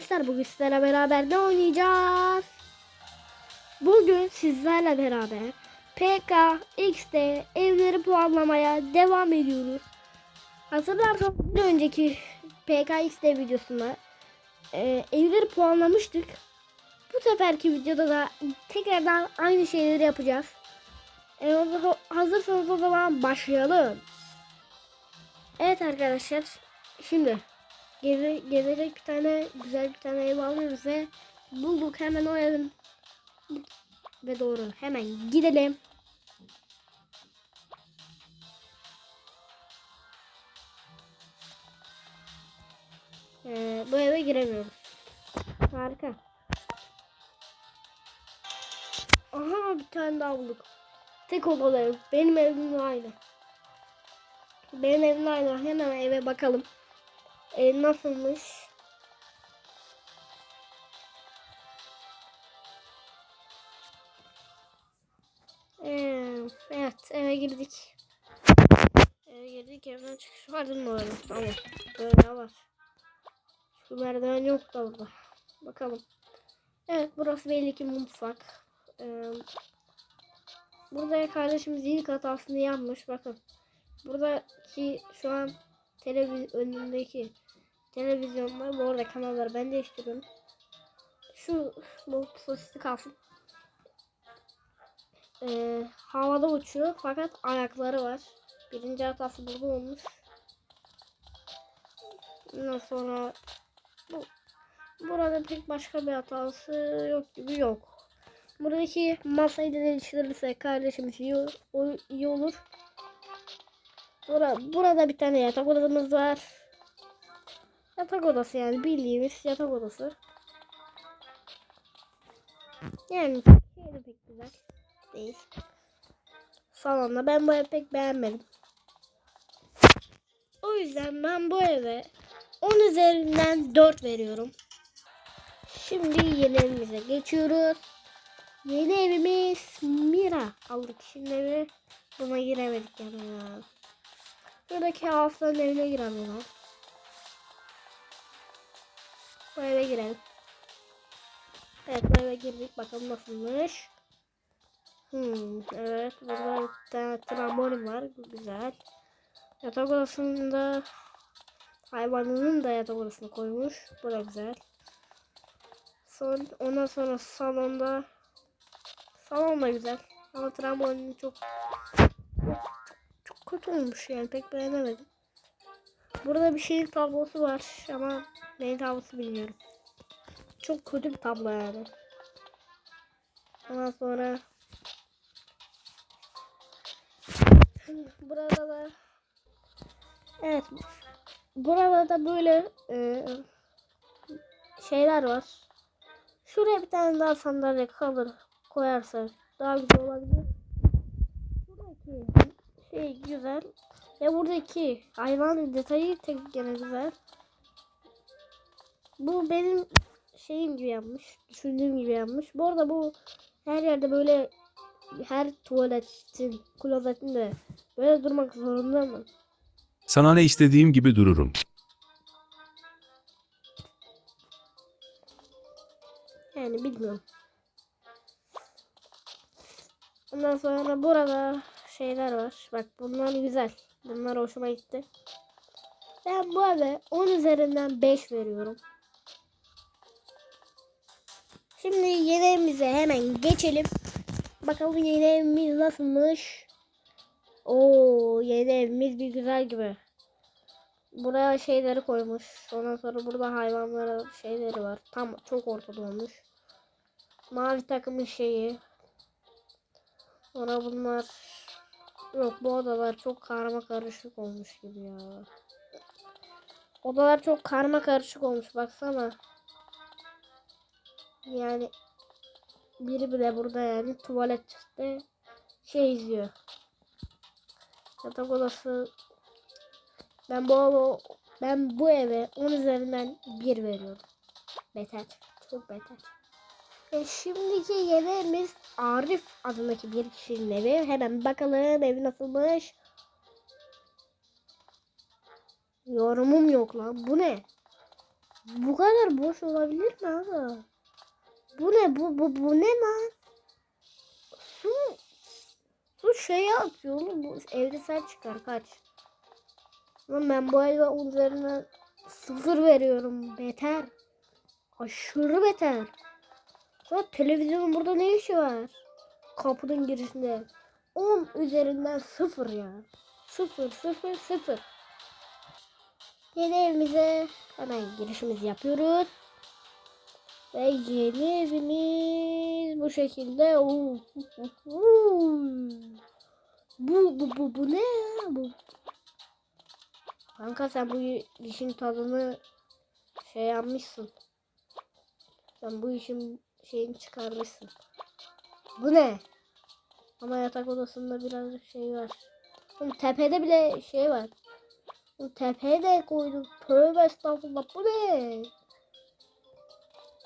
arkadaşlar bugün sizlerle beraber ne oynayacağız? Bugün sizlerle beraber PKX'de evleri puanlamaya devam ediyoruz. Hatırlarsanız bir önceki PKX'de videosunda e, evleri puanlamıştık. Bu seferki videoda da tekrardan aynı şeyleri yapacağız. E, hazırsanız o zaman başlayalım. Evet arkadaşlar şimdi Geze, gezecek bir tane güzel bir tane ev alıyoruz ve bulduk hemen o evin ve doğru hemen gidelim. Ee, bu eve giremiyoruz. Harika. Aha bir tane daha bulduk. Tek odalı ev. Benim evimle aynı. Benim evimle aynı. Hemen eve bakalım. E, nasılmış? Ee, evet eve girdik. Eve girdik evden çıkış vardı mı orada? Tamam. Böyle var. Şu merdiven yok da burada. Bakalım. Evet burası belli ki mutfak. Ee, burada kardeşimiz ilk hatasını yapmış. Bakın. Buradaki şu an televiz önündeki televizyonlar bu arada kanalları ben değiştiriyorum. Şu bu sosisli kalsın. Ee, havada uçuyor fakat ayakları var. Birinci hatası burada olmuş. Ondan sonra bu, burada pek başka bir hatası yok gibi yok. Buradaki masayı da değiştirirse kardeşimiz iyi, o- iyi olur. Bura, burada bir tane yatak odamız var. Yatak odası yani bildiğimiz yatak odası. Yani şey de pek güzel değil. Salonda ben bu evi pek beğenmedim. O yüzden ben bu eve 10 üzerinden 4 veriyorum. Şimdi yeni evimize geçiyoruz. Yeni evimiz Mira. Aldık şimdi evi. Buna giremedik yani ya. Buradaki haftanın evine girelim Bu eve girelim. Evet bu eve girdik. Bakalım nasılmış. Hmm, evet burada bir tane trambolin var. Güzel. Yatak odasında hayvanının da yatak odasına koymuş. Bu da güzel. Son, ondan sonra salonda salon da güzel. Ama trambolin çok çok kötü olmuş yani pek beğenemedim. Burada bir şehir tablosu var ama ne tablosu bilmiyorum. Çok kötü bir tablo yani. Ondan sonra burada da evet burada da böyle e, şeyler var. Şuraya bir tane daha sandalye kalır koyarsak daha güzel olabilir. Buradaki şey güzel. Ya buradaki hayvan detayı tek gene güzel. Bu benim şeyim gibi yapmış. Düşündüğüm gibi yapmış. Bu arada bu her yerde böyle her tuvaletin, klozetin de böyle durmak zorunda mı? Sana ne istediğim gibi dururum. Yani bilmiyorum. Ondan sonra burada şeyler var. Bak bunlar güzel. Bunlar hoşuma gitti. Ben bu eve 10 üzerinden 5 veriyorum. Şimdi yeni evimize hemen geçelim. Bakalım yeni evimiz nasılmış. Oo yeni bir güzel gibi. Buraya şeyleri koymuş. Ondan sonra burada hayvanlara şeyleri var. Tam çok ortada olmuş. Mavi takımın şeyi. Sonra bunlar yok bu odalar çok karma karışık olmuş gibi ya. Odalar çok karma karışık olmuş baksana. Yani biri bile burada yani tuvalette şey izliyor. Yatak odası ben bu ben bu eve 10 üzerinden 1 veriyorum. Beter. Çok beter. E şimdiki yeni evimiz Arif adındaki bir kişinin evi. Hemen bakalım evi nasılmış. Yorumum yok lan. Bu ne? Bu kadar boş olabilir mi abi? Bu ne? Bu, bu, bu ne lan? Su, su şeye atıyor oğlum. Bu evresel çıkar kaç. Lan ben bu onun üzerinden sıfır veriyorum. Beter. Aşırı beter. Lan televizyonun burada ne işi var? Kapının girişinde. 10 üzerinden sıfır ya. Sıfır sıfır sıfır. Yeni evimize hemen girişimizi yapıyoruz. Ve yeni evimiz bu şekilde. Oo. Bu bu bu bu ne ya bu? Kanka sen bu işin tadını şey yapmışsın. Sen bu işin şeyini çıkarmışsın. Bu ne? Ama yatak odasında biraz şey var. Oğlum tepede bile şey var. Oğlum tepeye de koydum. Tövbe estağfurullah bu ne?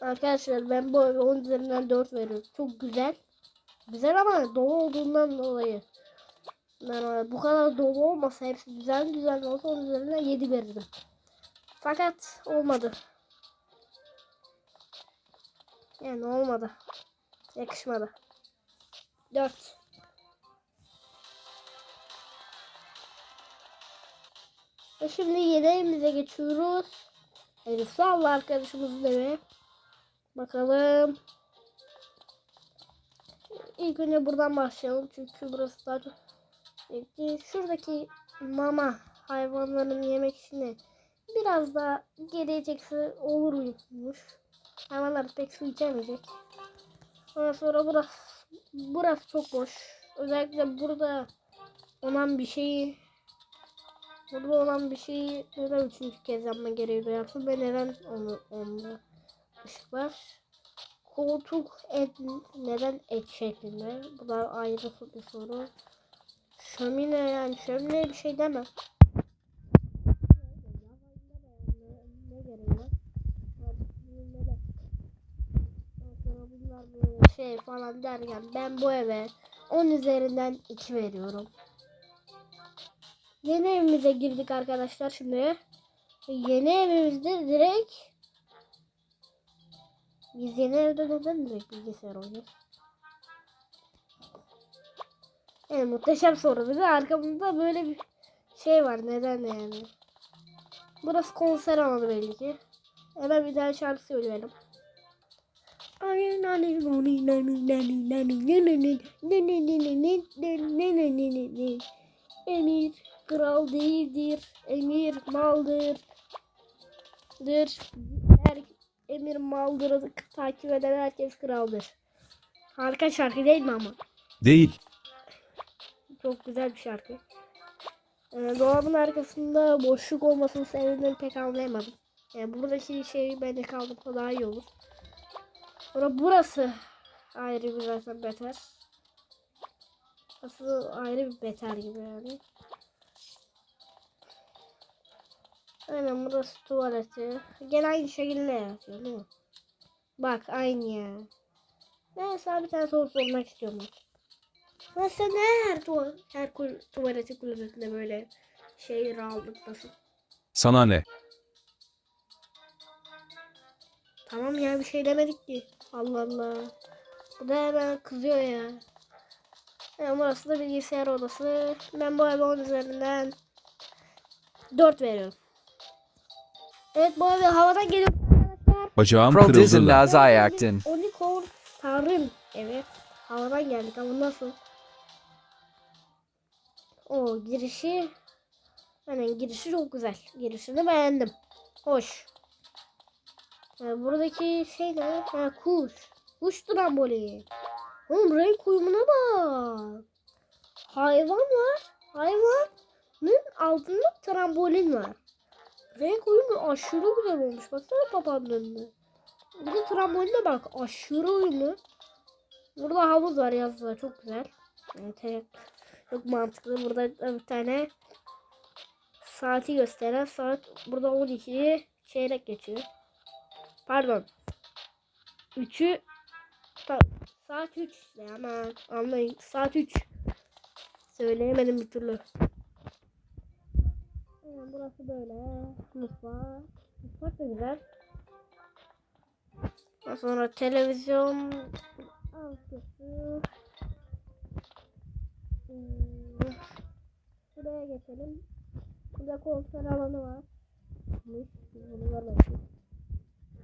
Arkadaşlar ben bu eve 10 üzerinden 4 veriyorum. Çok güzel. Güzel ama dolu olduğundan dolayı. Ben bu kadar dolu olmasa hepsi düzen düzen olsa 10 üzerinden 7 verirdim. Fakat olmadı. Yani olmadı. Yakışmadı. 4. Ve şimdi yeni geçiyoruz. Elif Salla arkadaşımızın evi. Bakalım. İlk önce buradan başlayalım. Çünkü burası daha çok... Şuradaki mama hayvanların yemek işini biraz daha geriye çekse olur muymuş? Hayvanlar pek su içemeyecek. Ondan sonra burası, burası çok boş. Özellikle burada olan bir şeyi burada olan bir şeyi neden üçüncü kez yapma gereği duyarsun ve neden onu onda var? Koltuk et, neden et şeklinde? Bu ayrı bir soru. Şömine yani şömine bir şey demem. Şey falan derken ben bu eve 10 üzerinden 2 veriyorum. Yeni evimize girdik arkadaşlar şimdi. Yeni evimizde direkt biz yeni evde neden direkt bilgisayar oynuyoruz? Yani muhteşem soru. Bir de arkamızda böyle bir şey var. Neden yani? Burası konser alanı belli ki. Hemen bir tane şarkı söyleyelim. Emir kral değildir. Emir maldır. Dır. Emir maldır. Takip eden herkes kraldır. Harika şarkı değil mi ama? Değil. Çok güzel bir şarkı. Ee, dolabın arkasında boşluk olmasının sebebini pek anlayamadım. Yani buradaki şey bence kaldırsa daha iyi olur. Sonra burası ayrı bir zaten beter. Burası ayrı bir beter gibi yani. Aynen burası tuvaleti. Gene aynı şekilde yaratıyor değil mi? Bak aynı ya. Neyse bir tane soru sormak istiyorum. Nasıl ne her, tuval her tuvaleti kulübesinde böyle şey rahatlıktasın. Sana ne? Tamam ya bir şey demedik ki. Allah Allah. Bu da hemen kızıyor ya. Yani burası da bilgisayar odası. Ben bu eve 10 üzerinden 4 veriyorum. Evet bu eve havadan geliyor arkadaşlar. Bacağım Pro dizin kırıldı. Nazi Ayaktin. Unicorn Star'ın evi. Havadan geldik ama nasıl? O girişi Hemen girişi çok güzel. Girişini beğendim. Hoş. Yani buradaki şey ne? Ha, kuş. Kuş tramboli. Oğlum renk uyumuna bak. Hayvan var. Hayvanın altında trambolin var. Renk uyumu aşırı güzel olmuş. Baksana papağanın önüne. Bir de bak. Aşırı uyumlu. Burada havuz var yazılar. Çok güzel. Evet, çok mantıklı. Burada bir tane saati gösteren saat burada 12 çeyrek geçiyor. Pardon. 3'ü ta- saat 3 işte ama anlayın saat 3. Söyleyemedim bir türlü. Evet, burası böyle. Mutfak. Mutfak da güzel. Daha sonra televizyon altısı. Hmm. Şuraya geçelim. Burada konser alanı var. Biz bunu görmedik.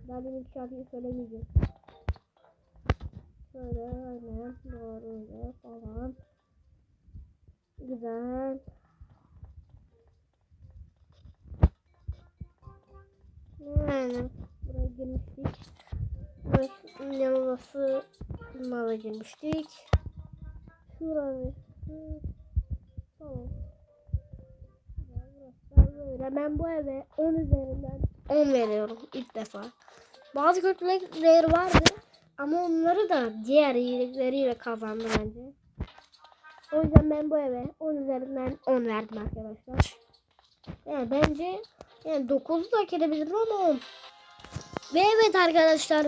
Ben benim şarkıyı söylemeyeceğim. Şöyle aynen doğru falan. Güzel. Yani buraya girmiştik. Burası yanılması mala girmiştik. Şurası tamam. Ben bu eve 10 üzerinden 10 veriyorum ilk defa. Bazı kötülükleri vardı ama onları da diğer iyilikleriyle kazandı bence. O yüzden ben bu eve 10 üzerinden 10 verdim arkadaşlar. Yani bence yani 9'u da hak edebilirim ama 10. Ve evet arkadaşlar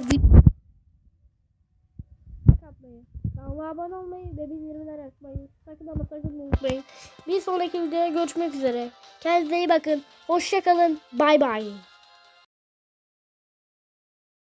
kanala abone olmayı ve bildirimleri açmayı sakın ama sakın unutmayın. Bir sonraki videoda görüşmek üzere. Kendinize iyi bakın. Hoşçakalın. Bay bay.